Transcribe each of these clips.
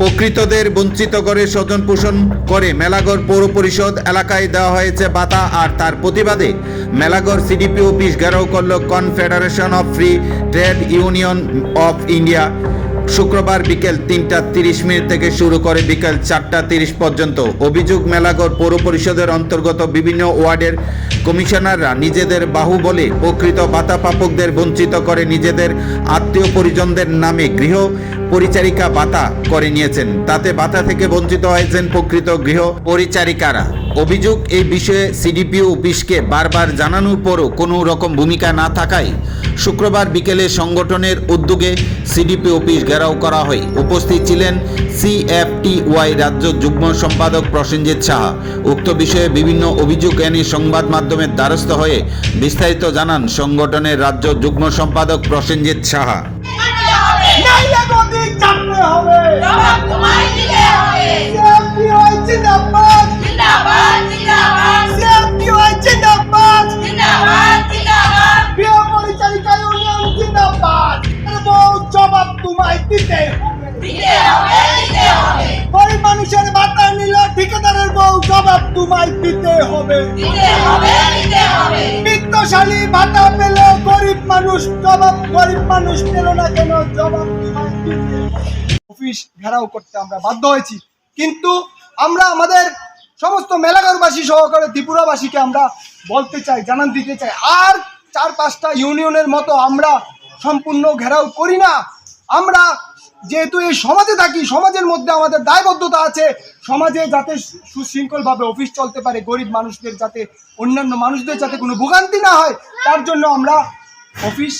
প্রকৃতদের বঞ্চিত করে স্বজন পোষণ করে মেলাগড় পৌর পরিষদ এলাকায় দেওয়া হয়েছে বাতা আর তার প্রতিবাদে মেলাগড় সিডিপি অফিস ঘেরাও করল confederation of free trade union of India. শুক্রবার বিকেল তিনটা তিরিশ মিনিট থেকে শুরু করে বিকেল চারটা তিরিশ পর্যন্ত। অভিযোগ মেলাগড় পৌর পরিষদের অন্তর্গত বিভিন্ন ওয়ার্ডের কমিশনাররা নিজেদের বাহুবলে প্রকৃত ভাতা প্রাপকদের বঞ্চিত করে নিজেদের আত্মীয় পরিজনদের নামে গৃহ পরিচারিকা বাতা করে নিয়েছেন। তাতে বাতা থেকে বঞ্চিত হয়েছেন প্রকৃত গৃহ পরিচারিকারা। অভিযোগ এই বিষয়ে সিডিপিও অফিসকে বারবার জানানোর পরও কোনো রকম ভূমিকা না থাকায় শুক্রবার বিকেলে সংগঠনের উদ্যোগে সিডিপি অফিস ঘেরাও করা হয়। উপস্থিত ছিলেন সিএফটিওয়াই রাজ্য যুগ্ম সম্পাদক প্রসেনজিৎ সাহা। উক্ত বিষয়ে বিভিন্ন অভিযোগ এনে সংবাদ মাধ্যমের দ্বারস্থ হয়ে বিস্তারিত জানান সংগঠনের রাজ্য যুগ্ম সম্পাদক প্রসেনজিৎ সাহা। গদি চাপতে হবে। জবাব তোমায় দিতে হবে। সিএফটিওআই জিন্দাবাদ জিন্দাবাদ। জিন্দাবাদ সিএফটিওআই জিন্দাবাদ জিন্দাবাদ জিন্দাবাদ। গৃহ পরিচালিকা ইউনিয়ন জিন্দাবাদ। এবং জবাব তোমায় দিতে হবে। দিতে হবে দিতে হবে। গরিব মানুষের ভাতা নিল ঠিকাদারের বউ জবাব তোমায় দিতে হবে। দিতে হবে দিতে হবে। গরিব মানুষ পেল না কেন? জবাব। অফিস ঘেরাও করতে আমরা বাধ্য হয়েছি। কিন্তু আমরা আমাদের সমস্ত মেলাঘরবাসী সহকারে ত্রিপুরাবাসীকে আমরা বলতে চাই, জানান দিতে চাই। আর চার পাঁচটা ইউনিয়নের মতো আমরা সম্পূর্ণ ঘেরাও করি না। আমরা যেহেতু এই সমাজে থাকি, সমাজের মধ্যে আমাদের দায়বদ্ধতা আছে। সমাজে যাতে সুশৃঙ্খলভাবে অফিস চলতে পারে, গরিব মানুষদের যাতে, অন্যান্য মানুষদের যাতে কোনো ভোগান্তি না হয়, তার জন্য আমরা অফিস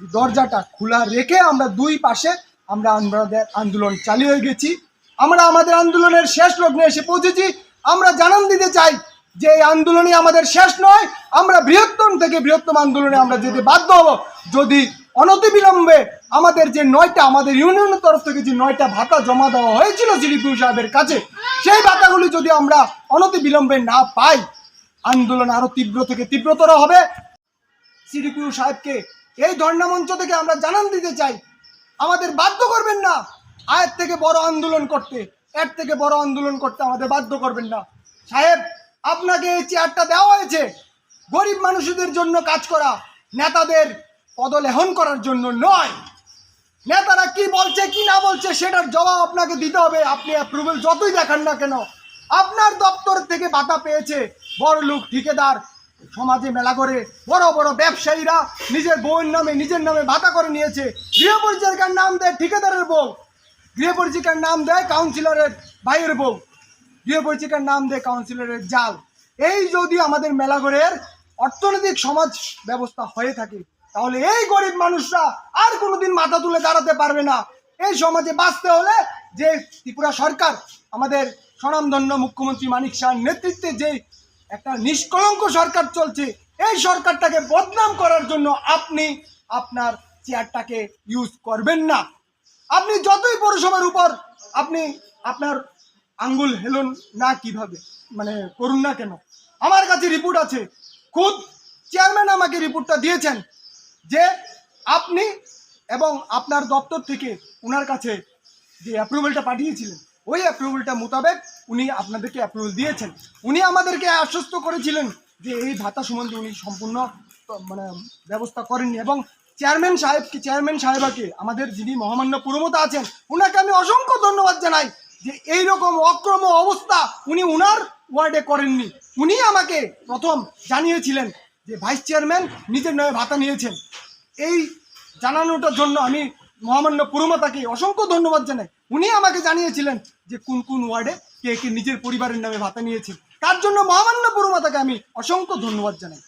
দরজাটা খোলা রেখে আমরা দুই পাশে আমরা আমাদের আন্দোলন চালিয়ে গেছি। আমরা আমাদের আন্দোলনের শেষ লগ্নে এসে পৌঁছেছি। আমরা জানান দিতে চাই যে এই আন্দোলনই আমাদের শেষ নয়। আমরা বৃহত্তম থেকে বৃহত্তম আন্দোলনে আমরা যেতে বাধ্য হব। যদি অনতিবিলম্বে আমাদের যে নয়টা, আমাদের ইউনিয়নের তরফ থেকে যে নয়টা ভাতা জমা দেওয়া হয়েছিল জিলিপু সাহেবের কাছে, সেই ভাতাগুলি যদি আমরা অনতিবিলম্বে না পাই, আন্দোলন আরও তীব্র থেকে তীব্রতর হবে। সিডিপিউ সাহেবকে এই ধর্ণা মঞ্চ থেকে আমরা জানান দিতে চাই। আমাদের বাধ্য করবেন না আয়ের থেকে বড় আন্দোলন করতে, এর থেকে বড় আন্দোলন করতে আমাদের বাধ্য করবেন না। সাহেব, আপনাকে এই চেয়ারটা দেওয়া হয়েছে। গরিব মানুষদের জন্য কাজ করা, নেতাদের পদলেহন করার জন্য নয়। নেতারা কি বলছে, কি না বলছে, সেটার জবাব আপনাকে দিতে হবে। আপনি অ্যাপ্রুভেল যতই দেখান না কেন, আপনার দপ্তর থেকে ভাতা পেয়েছে বড় লোক ঠিকাদার সমাজে মেলা করে বড় বড় ব্যবসায়ীরা নিজের বউয়ের নামে, নিজের নামে ভাতা করে নিয়েছে। গৃহ পরিচারিকার নাম দেয় ঠিকাদারের বউ। গৃহ পরিচারিকার নাম দেয় কাউন্সিলরের ভাইয়ের বউ। গৃহ পরিচারিকার নাম দেয় কাউন্সিলরের জাল। এই যদি আমাদের মেলাঘরের অর্থনৈতিক সমাজ ব্যবস্থা হয়ে থাকে, তাহলে এই গরিব মানুষরা আর কোনোদিন মাথা তুলে দাঁড়াতে পারবে না। এই সমাজে বাঁচতে হলে যে ত্রিপুরা সরকার, আমাদের স্বনামধন্য মুখ্যমন্ত্রী মানিক শাহর নেতৃত্বে যে একটা নিষ্কলঙ্ক সরকার চলছে। এই সরকারটাকে বদনাম করার জন্য আপনি আপনার চেয়ারটাকে ইউজ করবেন না। আপনি যতই পৌরসভার উপর আপনি আপনার আঙ্গুল হেলুন না কীভাবে মানে করুন না কেন। আমার কাছে রিপোর্ট আছে। খুদ চেয়ারম্যান আমাকে রিপোর্টটা দিয়েছেন যে আপনি এবং আপনার দপ্তর থেকে ওনার কাছে যে অ্যাপ্রুভেলটা পাঠিয়েছিলেন ওই অ্যাপ্রুভালটা মোতাবেক উনি আপনাদেরকে অ্যাপ্রুভেল দিয়েছেন। উনি আমাদেরকে আশ্বস্ত করেছিলেন যে এই ভাতা সম্বন্ধে উনি সম্পূর্ণ মানে ব্যবস্থা করেননি এবং চেয়ারম্যান সাহেবকে চেয়ারম্যান সাহেবাকে, আমাদের যিনি মহামান্য পুরমতা আছেন ওনাকে আমি অসংখ্য ধন্যবাদ জানাই যে এই রকম অক্রম অবস্থা উনি উনার ওয়ার্ডে করেননি। উনি আমাকে প্রথম জানিয়েছিলেন যে ভাইস চেয়ারম্যান নিজের নামে ভাতা নিয়েছেন। এই জানানোটার জন্য আমি মহামান্য পুরমাতাকে অসংখ্য ধন্যবাদ জানাই। উনি আমাকে জানিয়েছিলেন যে কোন কোন ওয়ার্ডে কে কে নিজের পরিবারের নামে ভাতা নিয়েছে। তার জন্য মহামান্য পুরমাতাকে আমি অসংখ্য ধন্যবাদ জানাই।